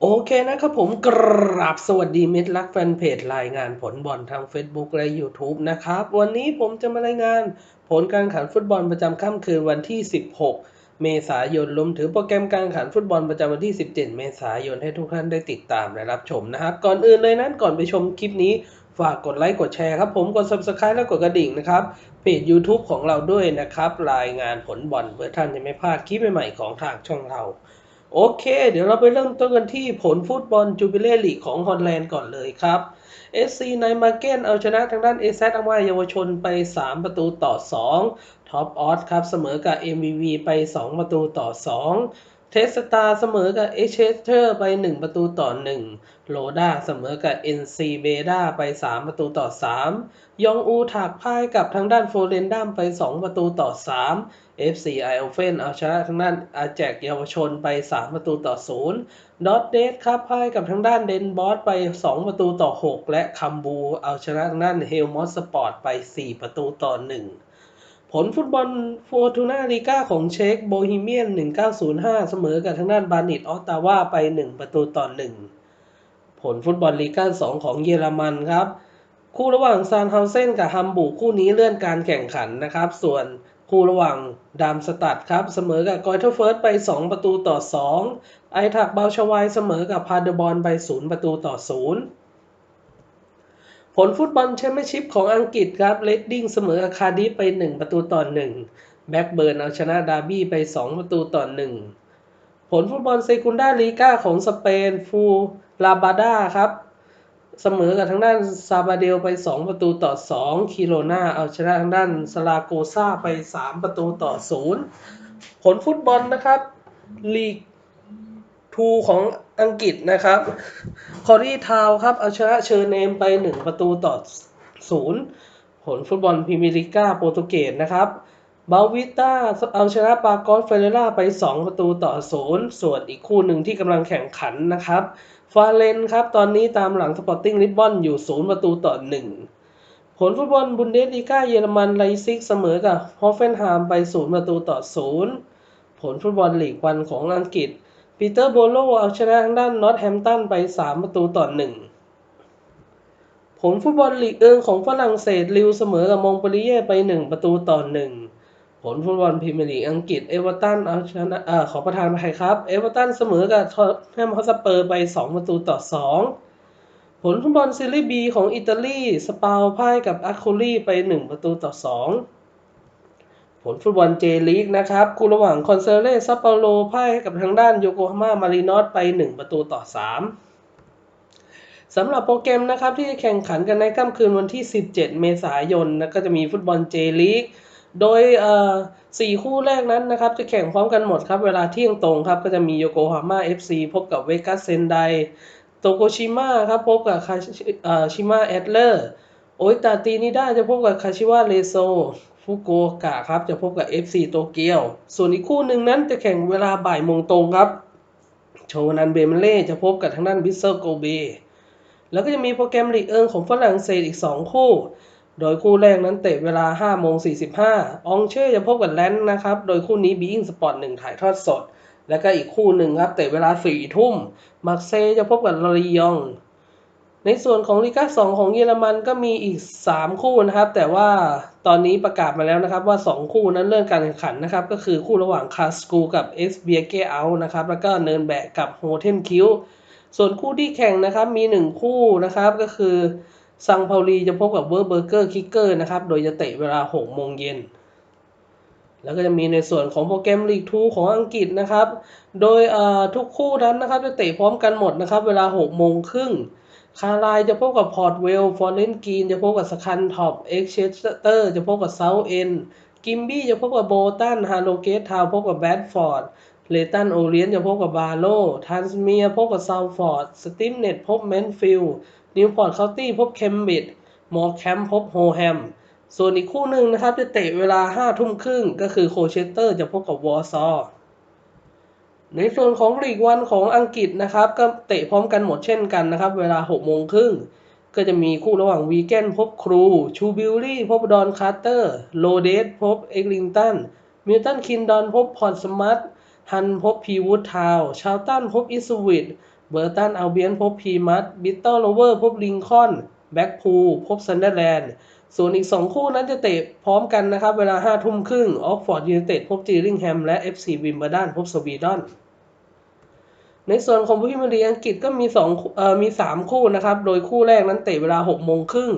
โอเคนะครับผมกราบสวัสดีมิตรรักแฟนเพจรายงานผลบอลทาง Facebook และ YouTube นะครับ วันนี้ผมจะมารายงานผลการแข่งขันฟุตบอลประจำค่ำคืนวันที่ 16 เมษายนรวมถึงโปรแกรมการแข่งขันฟุตบอลประจำวันที่ 17 เมษายนให้ทุกท่านได้ติดตามและรับชมนะครับ ก่อนอื่นเลยนั้นก่อนไปชมคลิปนี้ฝากกดไลค์กดแชร์ครับผมกด Subscribe และกดกระดิ่งนะครับเพจ YouTube ของเราด้วยนะครับรายงานผลบอลเพื่อท่านจะไม่พลาดคลิปใหม่ๆของทางช่องเรา โอเค เดี๋ยวเราไปเริ่มต้นกันที่ผลฟุตบอลจูบิเล่ลีกของฮอลแลนด์ก่อนเลยครับ SC ในมาเก้นเอาชนะทางด้านเอซอามาเยาวชนไป 3 ประตูต่อ 2 ท็อปออสครับเสมอกับ MVV ไป 2 ประตูต่อ 2 เทสตาเสมอกับเอเชสเตอร์ไป 1 ประตูต่อ 1 โลด้าเสมอกับ NC เบด้าไป 3 ประตูต่อ 3 ยองอูถากพ่ายกับทางด้านโฟเรนดัมไป 2 ประตูต่อ 3 FC ไอโอเฟนเอาชนะทางด้านอาแจกเยาวชนไป 3 ประตูต่อ 0 ดอตเดสครับพ่ายกับทางด้านเดนบอสไป 2 ประตูต่อ 6 และคัมบูเอาชนะทางด้านเฮลมอสสปอร์ตไป 4 ประตูต่อ 1 ผลฟุตบอลฟอร์ตูนาลีกาของเช็กโบฮีเมียน 1905 เสมอกับทางด้านบานิตออตตาวาไป 1 ประตูต่อ 1 ผลฟุตบอลลีกา2 ของเยอรมันครับ คู่ระหว่างซานเฮาเซนกับฮัมบูร์คู่นี้เลื่อนการแข่งขันนะครับ ส่วน คู่ระหว่างดามสตัดครับ เสมอกับกอยเทอร์เฟิร์สไป 2 ประตูต่อ 2 ไอทักเบาลชวายเสมอกับพาเดบอลไป 0 ประตูต่อ 0 ผลฟุตบอลแชมเปี้ยนชิพของอังกฤษครับเลดดิ้งเสมอกับคาร์ดิฟไป 1 ประตูต่อ 1 แบ็กเบิร์นเอาชนะดาร์บี้ไป 2 ประตูต่อ 1 ผลฟุตบอลเซกุนดาลีกาของสเปนฟูลาบาดาครับ เสมอกับทางด้านซาบาเดลไป 2 ประตูต่อ 2 คิโรนาเอาชนะทางด้านสลาโกซาไป 3 ประตูต่อ 0 ผลฟุตบอลนะครับ ลีกทูของอังกฤษนะครับ คอรีทาวครับเอาชนะเชอร์เนมไป 1 ประตูต่อ 0 ผลฟุตบอลพรีเมียร์ลีกาโปรตุเกสนะครับบาวิต้าเอาชนะปากอสเฟเรล่าไป 2 ประตูต่อ 0 ส่วนอีกคู่หนึ่งที่กำลังแข่งขันนะครับ ฟาเลนครับตอนนี้ตามหลังสปอร์ติ้งลิสบอนอยู่0ประตูต่อ1ผลฟุตบอลบุนเดสลีกาเยอรมันไลซิกเสมอกับฮอฟเฟนไฮม์ไป0ประตูต่อ0ผลฟุตบอลลีกวันของอังกฤษปีเตอร์โบโลเอาชนะทางด้านนอตแฮมตันไป3ประตูต่อ1ผลฟุตบอลลีกเอิงของฝรั่งเศสลิวเสมอกับมองปรีเย่ไป1ประตูต่อ1 ผลฟุตบอลพรีเมียร์ลีกอังกฤษเอเวอร์ตันเอาชนะอ่าขอประทานอภัยครับเอเวอร์ตันเสมอกับทอตแฮมฮอสเปอร์ไป 2 ประตูต่อ 2 ผลฟุตบอลซีรีส์บีของอิตาลีสปาลพ่ายกับอาคูลีไป 1 ประตูต่อ 2 ผลฟุตบอลเจลีกนะครับคู่ระหว่างคอนเซเล่ซัปเปาโลพ่ายกับทางด้านโยโกฮาม่ามารีนอสไป 1 ประตูต่อ 3สำหรับโปรแกรมนะครับที่จะแข่งขันกันในค่ำคืนวันที่ 17 เมษายนนะก็จะมีฟุตบอลเจลีก โดยสี่คู่แรกนั้นนะครับ จะแข่งพร้อมกันหมดครับ เวลาเที่ยงตรงครับ ก็จะมีโยโกฮาม่า FC พบกับเวกัสเซนไดโตโกชิมะครับ พบกับคาชิมะแอดเลอร์โอิตาตีนิด้าจะพบกับคาชิวะเรโซฟุกโอกะครับ จะพบกับ FC โตเกียว ส่วนอีกคู่หนึ่งนั้นจะแข่งเวลาบ่ายโมงตรงครับ โชนันเบมเล่จะพบกับทางด้านบิสเซอร์โกเบ แล้วก็จะมีโปรแกรมลีกเอิงของฝรั่งเศสอีก 2 คู่ โดยคู่แรกนั้นเตะเวลา5โมง45องเช่จะพบกับแลนด์นะครับ โดยคู่นี้บีอิงสปอร์ต1ถ่ายทอดสด แล้วก็อีกคู่หนึ่งครับเตะเวลา4ทุ่ม มาร์เซย์จะพบกับลอรียอง ในส่วนของลีกา2ของเยอรมันก็มีอีก 3 คู่นะครับ แต่ว่าตอนนี้ประกาศมาแล้วนะครับว่า 2 คู่นั้นเลื่อนการแข่งขันนะครับ ก็คือคู่ระหว่างคาสกูกับเอสเบียเกเอานะครับ แล้วก็เนินแบกกับโฮเทนคิวส่วนคู่ที่แข่งนะครับมี 1 คู่นะครับก็คือ ซังเปาลีจะพบกับเวอร์เบอร์เกอร์คิกเกอร์นะครับ โดยจะเตะเวลา 6 โมงเย็น แล้วก็จะมีในส่วนของโปรแกรมลีกทูของอังกฤษนะครับ โดยทุกคู่นั้นนะครับจะเตะพร้อมกันหมดนะครับ เวลา 6 โมงครึ่ง คาไลจะพบกับพอร์ตเวล ฟอร์เรนกีนจะพบกับสคันท็อป เอ็กเชสเตอร์จะพบกับเซาเอนกิมบี้จะพบกับโบตัน ฮาโลเกตทาวพบกับแบดฟอร์ดเลตันโอเลียนจะพบกับบาโลทันสเมียพบกับซาวฟอร์ด สติมเน็ตพบแมนฟิลด์ นิวพอร์ตเคาน์ตี้พบเคมบริดจ์มอร์แคมพบโฮแฮม ส่วนอีกคู่หนึ่งนะครับจะเตะเวลา5ทุ่มครึ่งก็คือโคเชสเตอร์จะพบกับวอร์ซอในส่วนของลีกวันของอังกฤษนะครับ ก็เตะพร้อมกันหมดเช่นกันนะครับ เวลา6โมงครึ่งก็จะมีคู่ระหว่างวีแกนพบครู ชูบิลลี่ พบดอนคาร์เตอร์ โลเดสพบเอ็กลิงตัน มิลตันคินดอนพบพอร์สมัตฮันพบพีวูดทาว ชาวตันพบอิสวิด เบอร์ตันอัลเบียนพบพีมัตบิตเตอร์โรเวอร์พบลิงคอนแบ็กพูลพบซันเดอร์แลนด์ส่วนอีก 2 คู่นั้นจะเตะพร้อมกันนะครับ เวลา5ทุ่มครึ่งออกฟอร์ดยูไนเต็ดพบจีริงแฮมและ FC วิมเบอร์ดันพบสวีดอน ในส่วนของพรีเมียร์ลีกอังกฤษก็มี2เอ่อมี 3 คู่นะครับ โดยคู่แรกนั้นเตะเวลา6โมงครึ่ง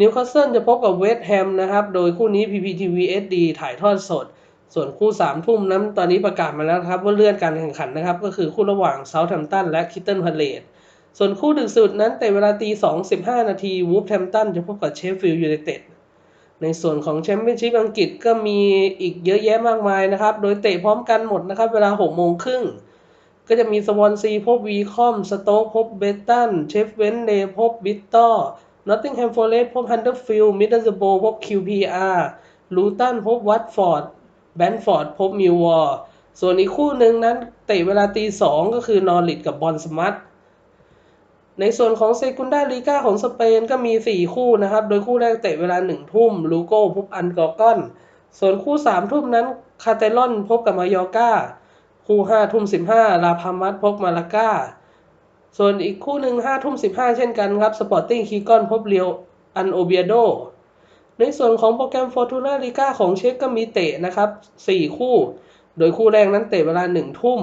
นิวคาสเซิลจะพบกับเวสต์แฮมนะครับ โดยคู่นี้ PPTV SD ถ่ายทอดสด ส่วนคู่3ทุ่มนั้นตอนนี้ประกาศมาแล้วครับว่าเลื่อนการแข่งขันนะครับ ก็คือคู่ระหว่างเซาท์แฮมป์ตันและคิตเทิลพาเลตส่วนคู่ดึกสุดนั้นเตะเวลาตี2 15นาทีวูฟแฮมป์ตันจะพบกับเชฟฟิลด์ยูไนเต็ดในส่วนของแชมเปี้ยนชิพอังกฤษก็มีอีกเยอะแยะมากมายนะครับ โดยเตะพร้อมกันหมดนะครับ เวลา6โมงครึ่งก็จะมีสวอนซีพบวีคอม สโต๊กพบเบตตัน เชฟเวนเดย์พบบิตตอร์นอตติงแฮมฟอร์เรสต์พบฮันเดอร์ฟิลด์มิดเดิลสโบพบ QPR ลูตันพบวัตฟอร์ด แบนฟอร์ดพบมิววอร์ส่วนอีกคู่หนึ่งนั้นเตะเวลาตีสองก็คือนอริดกับบอลสมัตในส่วนของเซกุนดาลีกาของสเปนก็มี 4 คู่นะครับ โดยคู่แรกเตะเวลา 1 ทุ่ม ลูโก้พบอันกอร์กอน ส่วนคู่ 3 ทุ่มนั้น คาเตลอนพบกับมายอกาคู่ 5 ทุ่ม 15 ลาพามัสพบมาลากาส่วนอีกคู่หนึ่ง5ทุ่ม 15 เช่นกันครับ สปอร์ติ้งคีกอนพบเรียวอันโอเบียโด ในส่วนของโปรแกรมฟอร์ตูนาลีกาของเช็กก็มีเตะนะครับ 4 คู่ โดยคู่แรกนั้นเตะเวลา 1 ทุ่ม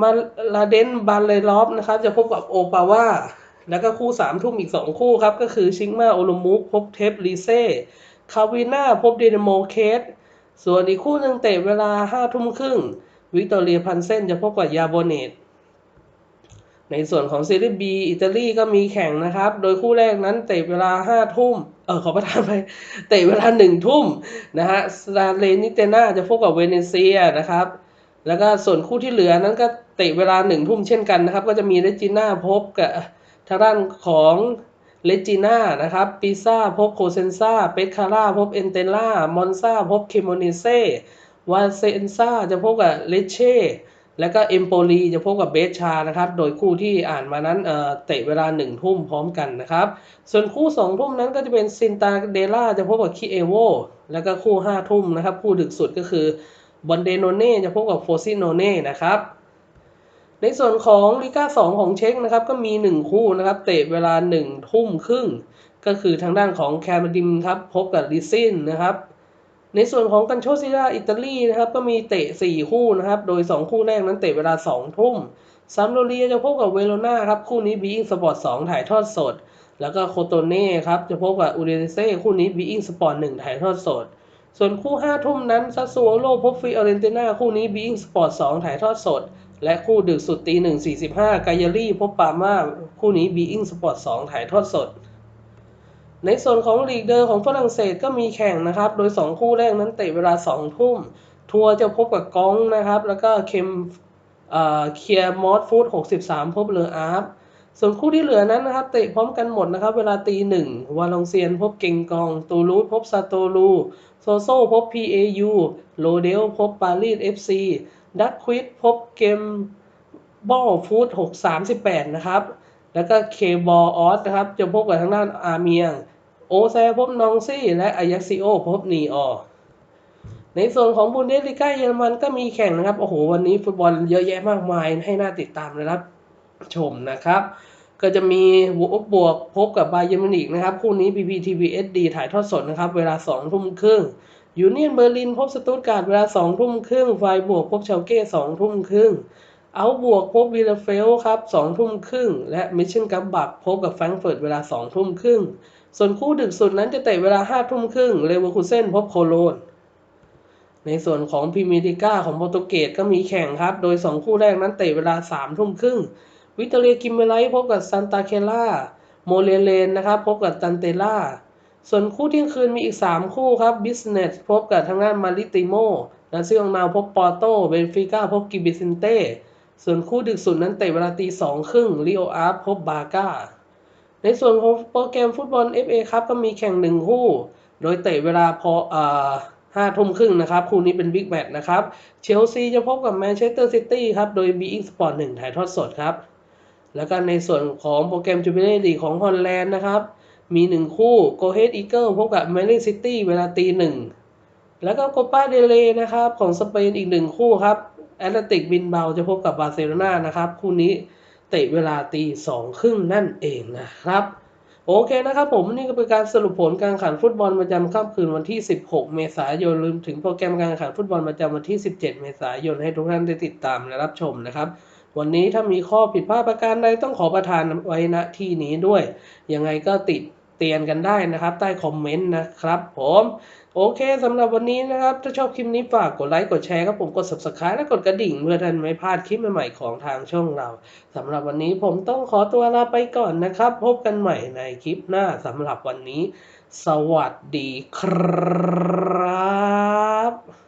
มาลาเดนบานเลรอฟนะครับ จะพบกับโอปาวาแล้วก็คู่สามทุ่มอีก 2 คู่ครับ ก็คือชิงมาโอโลมุกพบเทปลีเซ่คาวิน่าพบเดนโมเคสส่วนอีกคู่หนึ่งเตะเวลา 5 ทุ่มครึ่งวิกตอเรียพันเซนจะพบกับยาโบเนต ในส่วนของซีรีส์บีอิตาลีก็มีแข่งนะครับ โดยคู่แรกนั้นเตะเวลา 5 ทุ่ม เออขอประทานไป เตะเวลา 1 ทุ่มนะฮะสตาเลนิเตนาจะพบกับเวเนเซียนะครับ แล้วก็ส่วนคู่ที่เหลือนั้นก็เตะเวลาหนึ่งทุ่มเช่นกันนะครับ ก็จะมีเรจิน่าพบกับทางด้านของเลจิน่านะครับปิซ่าพบโคเซนซาเปคาร่าพบเอนเตล่ามอนซาพบเคโมเนเซวาเซนซาจะพบกับเลเช่ แล้วก็เอมโปลีจะพบกับเบสชานะครับ โดยคู่ที่อ่านมานั้นเอ่อเตะเวลาหนึ่งทุ่มพร้อมกันนะครับ ส่วนคู่สองทุ่มนั้นก็จะเป็นซินตาเดล่าจะพบกับคิเอโว แล้วก็คู่ห้าทุ่มนะครับ คู่ดึกสุดก็คือบอนเดโนเน่จะพบกับโฟซิโนเน่นะครับ ในส่วนของลีกา2 ของเช็กนะครับ ก็มี 1 คู่นะครับ เตะเวลา1ทุ่มครึ่ง ก็คือทางด้านของแคมดิมครับ พบกับลิซินนะครับ ในส่วนของกันโชซิล่าอิตาลีนะครับก็มีเตะ 4 คู่นะครับ โดย 2 คู่แรกนั้นเตะเวลา 2 ทุ่มซัมโดเรียจะพบกับเวโรนาครับ คู่นี้บีอิงสปอร์ต2ถ่ายทอดสด แล้วก็โคโตเน่ครับ จะพบกับอูเดเซ่คู่นี้บีอิงสปอร์ต1ถ่ายทอดสด ส่วนคู่ 5 ทุ่มนั้นซัสซูโอโลพบฟิออเรนติน่าคู่นี้บีอิงสปอร์ต2ถ่ายทอดสด และคู่ดึกสุดตี1 45กายารี่พบปาม่าคู่นี้บีอิงสปอร์ต2ถ่ายทอดสด ในส่วนของลีกเดอร์ของฝรั่งเศสก็มีแข่งนะครับ โดย 2 คู่แรกนั้นเตะเวลา 2 ทุ่ม ทัวร์จะพบกับกองนะครับ แล้วก็เคมเอ่อเคียร์มอสฟูด63 พบเลออาร์ฟส่วนคู่ที่เหลือนั้นนะครับ เตะพร้อมกันหมดนะครับ เวลาตีหนึ่งวาลองเซียนพบเกงกอง ตูรูสพบซาโตลูโซโซพบ PAU โลเดลพบปารีส FC ดักควิดพบเกมบอลฟูด638 นะครับ แล้วก็เคบอลออสนะครับ จะพบกับทางด้านอาเมียง โอแซพบนองซี่ และอายักซิโอพบนีออในส่วนของบุนเดสลิก้าเยอรมันก็มีแข่งนะครับ โอ้โห วันนี้ฟุตบอลเยอะแยะมากมายให้น่าติดตามนะครับชมนะครับ ก็จะมีวกบวกพบกับบาเยอร์มินิกนะครับ คู่นี้ PPTV SD ถ่ายทอดสดนะครับ เวลา2ทุ่มครึ่งยูเนียนเบอร์ลินพบสตุตการ์ดเวลา2ทุ่มครึ่งไฟบวกพบเชลเก้2ทุ่มครึ่งเอาบวกพบวิลเลเฟลครับ2ทุ่มครึ่งและมิชชั่นกัมบักพบกับแฟรงก์เฟิร์ตเวลา2ทุ่มครึ่ง ส่วนคู่ดึกสุดนั้นจะเตะเวลา5ทุ่มครึ่งเลเวอร์คูเซนพบโคโลน ในส่วนของพรีเมียร์ลีกาของโปรตุเกสก็มีแข่งครับ โดย 2 คู่แรกนั้นเตะเวลา3ทุ่มครึ่ง วิตเตอเรียกิมเมไลพบกับซันตาเคล่า โมเลเลนนะครับพบกับตันเตล่า ส่วนคู่เที่ยงคืนมีอีก 3 คู่ครับบิสเนสพบกับทางด้านมาริติโมนาซิองนาวพบปอร์โต เบนฟิก้าพบกิบิซินเต้ ส่วนคู่ดึกสุดนั้นเตะเวลาตีสองครึ่งลิโออาร์พบบาก้า ในส่วนของโปรแกรมฟุตบอล FA ครับก็มีแข่งหนึ่งคู่ โดยเตะเวลาพออห้าทุ่มครึ่งนะครับ คู่นี้เป็นบิ๊กแมตช์นะครับ เชลซีจะพบกับแมนเชสเตอร์ซิตี้ครับ โดย b ีอิงสปอร์ตหนึ่งถ่ายทอดสดครับ แล้วก็ในส่วนของโปรแกรมจูเบเล่ลีของฮอลแลนด์นะครับ มีหนึ่งคู่โกเฮดอีเกิลพบกับแมนเชสซิตี้เวลาตีหนึ่งแล้วก็โกปาเดเลนะครับ ของสเปนอีกหนึ่งคู่ครับแอตเลติกบินเบาจะพบกับบาร์เซโลนานะครับ คู่นี้ ตะเวลาตีสองครึ่งนั่นเองนะครับ โอเคนะครับผมนี่ก็เป็นการสรุปผลการแข่งขันฟุตบอลประจำค่ำคืนวันที่ 16 เมษายนรวมถึงโปรแกรมการแข่งขันฟุตบอลประจำวันที่ 17 เมษายนให้ทุกท่านได้ติดตามและรับชมนะครับวันนี้ถ้ามีข้อผิดพลาดประการใดต้องขอประทานไว้ณที่นี้ด้วย ยังไงก็ติด เตียนกันได้นะครับ ใต้คอมเมนต์นะครับผมโอเคสำหรับวันนี้นะครับ ถ้าชอบคลิปนี้ฝากกดไลค์กดแชร์ครับผมกด subscribe และกดกระดิ่งเพื่อท่านไม่พลาดคลิปใหม่ๆของทางช่องเราสำหรับวันนี้ผมต้องขอตัวลาไปก่อนนะครับ พบกันใหม่ในคลิปหน้าสำหรับวันนี้ สวัสดีครับ